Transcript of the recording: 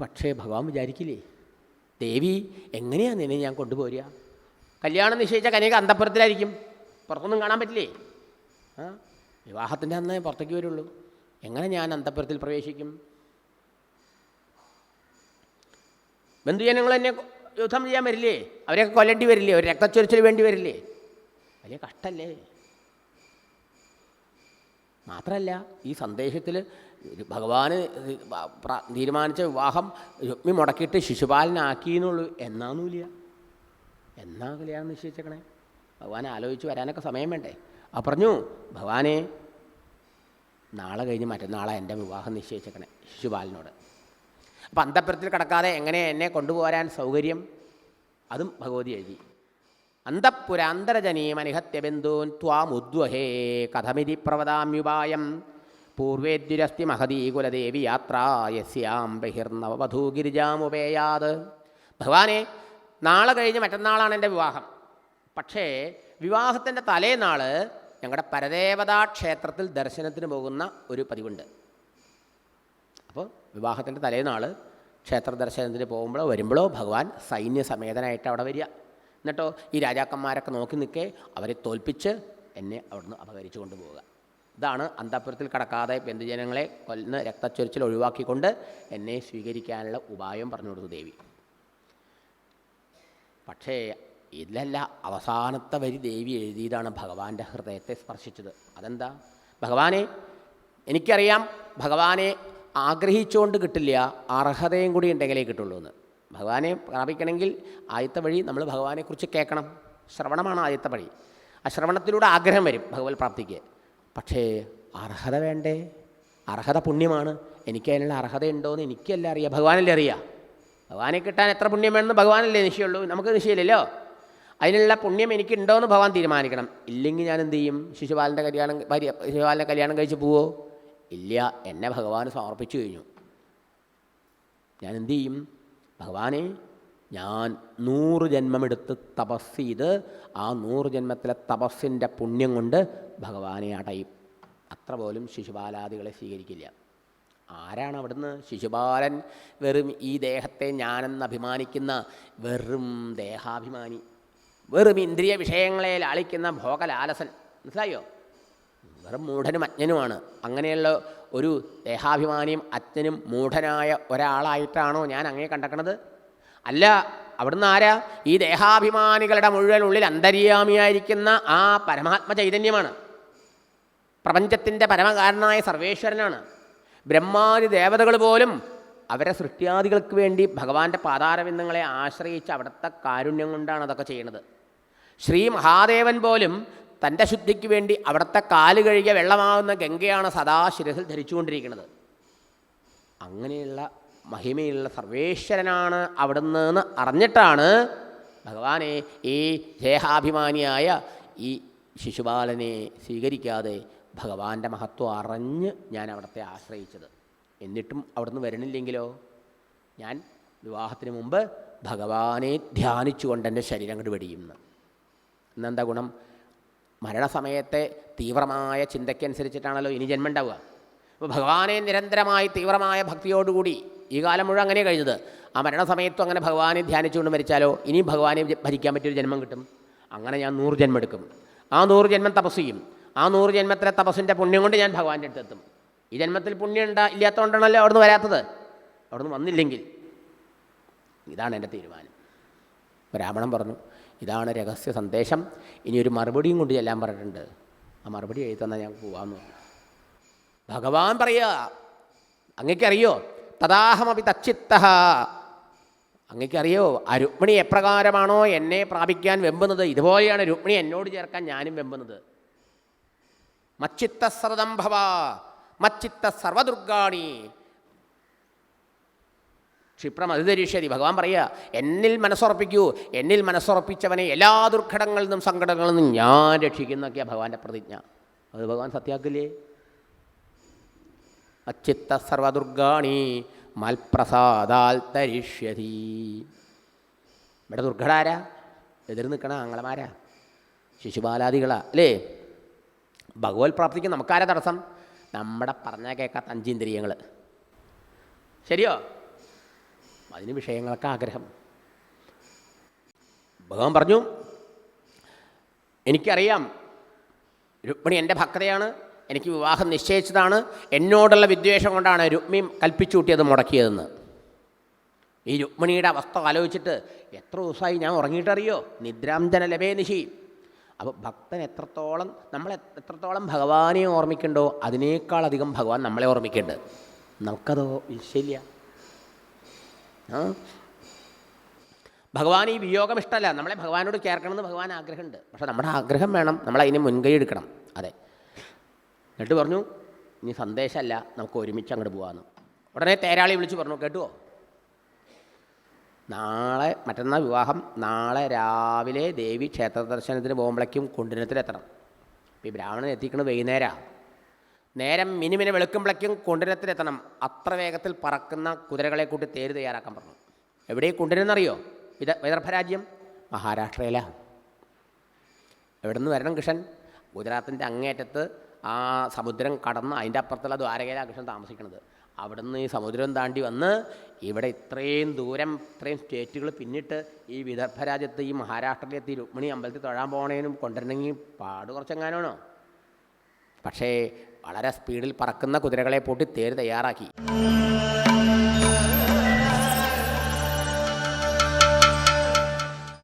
പക്ഷേ ഭഗവാൻ വിചാരിക്കില്ലേ? ദേവി എങ്ങനെയാണ് നിന്നെ ഞാൻ കൊണ്ടുപോരുക? കല്യാണം നിശ്ചയിച്ച കനിക അന്തപ്പുരത്തിലായിരിക്കും. പുറത്തൊന്നും കാണാൻ പറ്റില്ലേ? ആ വിവാഹത്തിന്റെ അന്നേ പുറത്തേക്ക് വരുള്ളൂ. എങ്ങനെ ഞാൻ അന്തപ്പുരത്തിൽ പ്രവേശിക്കും? ബന്ധുജനങ്ങൾ എന്നെ യുദ്ധം ചെയ്യാൻ വരില്ലേ? അവരെയൊക്കെ കൊല്ലേണ്ടി വരില്ലേ? ഒരു രക്തച്ചൊരിച്ചിൽ വേണ്ടി വരില്ലേ? വലിയ കഷ്ടല്ലേ? മാത്രമല്ല ഈ സന്ദേശത്തിൽ ഭഗവാന് തീരുമാനിച്ച വിവാഹം രുക്മി മുടക്കിയിട്ട് ശിശുപാലനാക്കി എന്നുള്ളൂ. എന്നാന്നുമില്ല എന്നാ കല്യാണം നിശ്ചയിച്ചേക്കണേ? ഭഗവാൻ ആലോചിച്ച് വരാനൊക്കെ സമയം വേണ്ടേ? ആ പറഞ്ഞു ഭഗവാനെ നാളെ കഴിഞ്ഞ് മറ്റന്നാളെ എന്റെ വിവാഹം നിശ്ചയിച്ചേക്കണേ ശിശുപാലനോട്. അപ്പം അന്തപ്പുരത്തിൽ കിടക്കാതെ എങ്ങനെ എന്നെ കൊണ്ടുപോരാൻ സൗകര്യം? അതും ഭഗവതി എഴുതി. അന്തഃപുരാന്തരജനീമനിഹത്യബന്ധൂൻ ത്വാമുദ്വഹേ കഥമിതി പ്രവദാമ്യുപായം പൂർവേദ്യുരസ്തി മഹതീ കുലദേവി യാത്ര യസ്യാം ബഹിർനവവധൂ ഗിരിജാമുപേയാത് ഭഗവാനെ നാളെ കഴിഞ്ഞ് മറ്റന്നാളാണ് എന്റെ വിവാഹം. പക്ഷേ വിവാഹത്തിന്റെ തലേനാൾ ഞങ്ങളുടെ പരദേവതാ ക്ഷേത്രത്തിൽ ദർശനത്തിന് പോകുന്ന ഒരു പതിവുണ്ട്. അപ്പോൾ വിവാഹത്തിന്റെ തലേനാൾ ക്ഷേത്ര ദർശനത്തിന് പോകുമ്പോഴോ വരുമ്പോഴോ ഭഗവാൻ സൈന്യസമേതനായിട്ട് അവിടെ വരിക. എന്നിട്ടോ ഈ രാജാക്കന്മാരൊക്കെ നോക്കി നിൽക്കേ അവരെ തോൽപ്പിച്ച് എന്നെ അവിടുന്ന് അപകരിച്ചു കൊണ്ടുപോവുക. ഇതാണ് അന്തപുരത്തിൽ കടക്കാതെ ബന്ധുജനങ്ങളെ കൊല്ലുന്ന രക്തച്ചൊരിച്ചിൽ ഒഴിവാക്കിക്കൊണ്ട് എന്നെ സ്വീകരിക്കാനുള്ള ഉപായം പറഞ്ഞു കൊടുത്തു ദേവി. പക്ഷേ ഇതിലല്ല അവസാനത്തെ വരി ദേവി എഴുതിയതാണ് ഭഗവാന്റെ ഹൃദയത്തെ സ്പർശിച്ചത്. അതെന്താ? ഭഗവാനെ എനിക്കറിയാം ഭഗവാനെ ആഗ്രഹിച്ചുകൊണ്ട് കിട്ടില്ല അർഹതയും കൂടി ഉണ്ടെങ്കിലേ കിട്ടുള്ളൂ എന്ന്. ഭഗവാനെ പ്രാപിക്കണമെങ്കിൽ ആദ്യത്തെ വഴി നമ്മൾ ഭഗവാനെക്കുറിച്ച് കേൾക്കണം. ശ്രവണമാണ് ആദ്യത്തെ വഴി. ആ ശ്രവണത്തിലൂടെ ആഗ്രഹം വരും ഭഗവത് പ്രാപ്തിക്ക്. പക്ഷേ അർഹത വേണ്ടേ? അർഹത പുണ്യമാണ്. എനിക്ക് അതിനുള്ള അർഹതയുണ്ടോ എന്ന് എനിക്കല്ല അറിയാം. ഭഗവാനല്ലേ അറിയാം. ഭഗവാനെ കിട്ടാൻ എത്ര പുണ്യം വേണമെന്ന് ഭഗവാനല്ലേ നിശ്ചയമുള്ളൂ. നമുക്ക് നിശ്ചയമില്ലല്ലോ. അതിനുള്ള പുണ്യം എനിക്കുണ്ടോ എന്ന് ഭഗവാൻ തീരുമാനിക്കണം. ഇല്ലെങ്കിൽ ഞാൻ എന്ത് ചെയ്യും? ശിശുപാലന്റെ കല്യാണം ശിശുപാലനെ കല്യാണം കഴിച്ച് പോവോ? ഇല്ല. എന്നെ ഭഗവാൻ സമർപ്പിച്ചു കഴിഞ്ഞു. ഞാൻ എന്ത് ചെയ്യും? ഭഗവാനെ ഞാൻ നൂറ് ജന്മമെടുത്ത് തപസ് ചെയ്ത് ആ നൂറ് ജന്മത്തിലെ തപസ്സിന്റെ പുണ്യം കൊണ്ട് ഭഗവാനെ അടയും. അത്ര പോലും ശിശുപാലാദികളെ സ്വീകരിക്കില്ല. ആരാണ് അവിടുന്ന് ശിശുപാലൻ വെറും ഈ ദേഹത്തെ ഞാനെന്ന് അഭിമാനിക്കുന്ന വെറും ദേഹാഭിമാനി വെറും ഇന്ദ്രിയ വിഷയങ്ങളെ ലാളിക്കുന്ന ഭോഗലാലസൻ? മനസ്സിലായോ? വെറും മൂഢനും അജ്ഞനുമാണ്. അങ്ങനെയുള്ള ഒരു ദേഹാഭിമാനിയും അജ്ഞനും മൂഢനായ ഒരാളായിട്ടാണോ ഞാൻ അങ്ങേ കണ്ടക്കണത് അല്ല അവിടുന്ന് ആരാ? ഈ ദേഹാഭിമാനികളുടെ മുഴുവൻ ഉള്ളിൽ അന്തര്യാമിയായിരിക്കുന്ന ആ പരമാത്മ ചൈതന്യമാണ്. പ്രപഞ്ചത്തിന്റെ പരമകാരനായ സർവേശ്വരനാണ്. ബ്രഹ്മാദി ദേവതകൾ പോലും അവരെ സൃഷ്ടിയാദികൾക്ക് വേണ്ടി ഭഗവാന്റെ പാതാരബിന്ദങ്ങളെ ആശ്രയിച്ച് അവിടുത്തെ കാരുണ്യം കൊണ്ടാണ് അതൊക്കെ ചെയ്യുന്നത്. ശ്രീ മഹാദേവൻ പോലും തന്റെ ശുദ്ധിക്ക് വേണ്ടി അവിടുത്തെ കാൽ കഴുകിയ വെള്ളമാകുന്ന ഗംഗയാണ് സദാ ശിരസിൽ ധരിച്ചുകൊണ്ടിരിക്കുന്നത്. അങ്ങനെയുള്ള മഹിമയുള്ള സർവേശ്വരനാണ് അവിടുന്ന് എന്ന് അറിഞ്ഞിട്ടാണ് ഭഗവാനെ ഈ ദേഹാഭിമാനിയായ ഈ ശിശുപാലനെ സ്വീകരിക്കാതെ ഭഗവാന്റെ മഹത്വം അറിഞ്ഞ് ഞാൻ അവിടത്തെ ആശ്രയിച്ചത്. എന്നിട്ടും അവിടുന്ന് വരണില്ലെങ്കിലോ? ഞാൻ വിവാഹത്തിന് മുമ്പ് ഭഗവാനെ ധ്യാനിച്ചുകൊണ്ട് എന്റെ ശരീരം അങ്ങോട്ട് വെടിയുന്നു. ഇന്നെന്താ ഗുണം? മരണസമയത്തെ തീവ്രമായ ചിന്തയ്ക്കനുസരിച്ചിട്ടാണല്ലോ ഇനി ജന്മം ഉണ്ടാവുക. അപ്പോൾ ഭഗവാനെ നിരന്തരമായി തീവ്രമായ ഭക്തിയോടുകൂടി ഈ കാലം മുഴുവൻ അങ്ങനെ കഴിഞ്ഞത്. ആ മരണസമയത്തും അങ്ങനെ ഭഗവാനെ ധ്യാനിച്ചുകൊണ്ട് മരിച്ചാലോ? ഇനിയും ഭഗവാനെ ഭരിക്കാൻ പറ്റിയൊരു ജന്മം കിട്ടും. അങ്ങനെ ഞാൻ നൂറ് ജന്മം എടുക്കും. ആ നൂറ് ജന്മം തപസ് ചെയ്യും. ആ നൂറ് ജന്മത്തിലെ തപസ്സിന്റെ പുണ്യം കൊണ്ട് ഞാൻ ഭഗവാന്റെ അടുത്തെത്തും ഈ ജന്മത്തിൽ പുണ്യം ഉണ്ടാ ഇല്ലാത്തതുകൊണ്ടാണല്ലോ അവിടുന്ന് വരാത്തത്. അവിടുന്ന് വന്നില്ലെങ്കിൽ ഇതാണ് എന്റെ തീരുമാനം. ബ്രാഹ്മണൻ പറഞ്ഞു ഇതാണ് രഹസ്യ സന്ദേശം. ഇനി ഒരു മറുപടിയും കൊണ്ട് ചെല്ലാൻ പറഞ്ഞിട്ടുണ്ട്. ആ മറുപടി എഴുതി തന്നാൽ ഞാൻ പോകാമെന്ന് ഭഗവാൻ പറയുക അങ്ങക്കറിയോ? തദാഹമപി തച്ചിത്ത അങ്ങക്കറിയോ ആ രുക്മിണി എപ്രകാരമാണോ എന്നെ പ്രാപിക്കാൻ വെമ്പുന്നത്? ഇതുപോലെയാണ് രുക്മിണി എന്നോട് ചേർക്കാൻ ഞാനും വെമ്പുന്നത്. മച്ചിത്ത സർദം ഭവ മച്ചിത്ത സർവദുർഗാണി ക്ഷിപ്രം അതിധരിഷ്യതി ഭഗവാൻ പറയുക എന്നിൽ മനസ്സുറപ്പിക്കൂ. എന്നിൽ മനസ്സുറപ്പിച്ചവനെ എല്ലാ ദുർഘടങ്ങളിൽ നിന്നും സങ്കടങ്ങളിൽ നിന്നും ഞാൻ രക്ഷിക്കുന്നൊക്കെയാണ് ഭഗവാന്റെ പ്രതിജ്ഞ. അത് ഭഗവാൻ സത്യാക്കില്ലേ? അച്ചിത്ത സർവദുർഗാണി മൽപ്രസാദാൽ തരിഷ്യതി. ഇവിടെ ദുർഘടാരാ? എതിർ നിൽക്കണ ആങ്ങളമാരാ? ശിശുപാലാദികളാ അല്ലേ? ഭഗവത് പ്രാപ്തിക്ക് നമുക്കാരാ തടസ്സം? നമ്മുടെ പറഞ്ഞാൽ കേൾക്കാത്ത അഞ്ചിന്ദ്രിയങ്ങൾ ശരിയോ? അതിന് വിഷയങ്ങളൊക്കെ ആഗ്രഹം. ഭഗവാൻ പറഞ്ഞു എനിക്കറിയാം രുക്മിണി എന്റെ ഭക്തയാണ്. എനിക്ക് വിവാഹം നിശ്ചയിച്ചതാണ്. എന്നോടുള്ള വിദ്വേഷം കൊണ്ടാണ് രുക്മി കൽപ്പിച്ചു കൂട്ടിയത് മുടക്കിയതെന്ന്. ഈ രുക്മിണിയുടെ അവസ്ഥ ആലോചിച്ചിട്ട് എത്ര ദിവസമായി ഞാൻ ഉറങ്ങിയിട്ടറിയോ? നിദ്രാംജന ലഭേ നിശി. അപ്പോൾ ഭക്തൻ എത്രത്തോളം നമ്മൾ എത്രത്തോളം ഭഗവാനെ ഓർമ്മിക്കണ്ടോ അതിനേക്കാളധികം ഭഗവാൻ നമ്മളെ ഓർമ്മിക്കുന്നുണ്ട് നമുക്കതോ ശരിയ ഭഗവാൻ ഈ വിയോഗം ഇഷ്ടമല്ല. നമ്മളെ ഭഗവാനോട് ചേർക്കണമെന്ന് ഭഗവാൻ ആഗ്രഹമുണ്ട്. പക്ഷേ നമ്മുടെ ആഗ്രഹം വേണം. നമ്മൾ അതിന് മുൻകൈ എടുക്കണം. അതെ. എന്നിട്ട് പറഞ്ഞു ഇനി സന്ദേശമല്ല നമുക്ക് ഒരുമിച്ച് അങ്ങോട്ട് പോകാമെന്ന് ഉടനെ തേരാളി വിളിച്ച് പറഞ്ഞു കേട്ടുവോ? നാളെ മറ്റന്നാൾ വിവാഹം. നാളെ രാവിലെ ദേവി ക്ഷേത്ര ദർശനത്തിന് പോകുമ്പോഴേക്കും കുണ്ടിനത്തിലെത്തണം ഈ ബ്രാഹ്മണൻ എത്തിക്കുന്നത് വൈകുന്നേരമാണ് നേരം മിനിമിനെ വെളുക്കുമ്പോഴേക്കും കുണ്ടിനത്തിലെത്തണം അത്ര വേഗത്തിൽ പറക്കുന്ന കുതിരകളെ കൂട്ടി തേര് തയ്യാറാക്കാൻ പറഞ്ഞു. എവിടെ കുണ്ടിനെന്നറിയോ വിദ വിദർഭരാജ്യം? മഹാരാഷ്ട്രയിലാണ് എവിടെ നിന്ന് വരണം കൃഷ്ണൻ? ഗുജറാത്തിന്റെ അങ്ങേറ്റത്ത് ആ സമുദ്രം കടന്ന് അതിന്റെ അപ്പുറത്തുള്ള ദ്വാരകയിലാണ് കൃഷ്ണൻ താമസിക്കുന്നത്. അവിടുന്ന് ഈ സമുദ്രം താണ്ടി വന്ന് ഇവിടെ ഇത്രയും ദൂരം ഇത്രയും സ്റ്റേറ്റുകൾ പിന്നിട്ട് ഈ വിദർഭ രാജ്യത്ത് ഈ മഹാരാഷ്ട്രയിലെത്തി രുക്മിണി അമ്പലത്തിൽ തൊഴാൻ പോകണേനും കൊണ്ടുവരണമെങ്കിൽ പാട് കുറച്ചെങ്ങാനാണോ. പക്ഷേ വളരെ സ്പീഡിൽ പറക്കുന്ന കുതിരകളെ പൂട്ടി തേര് തയ്യാറാക്കി.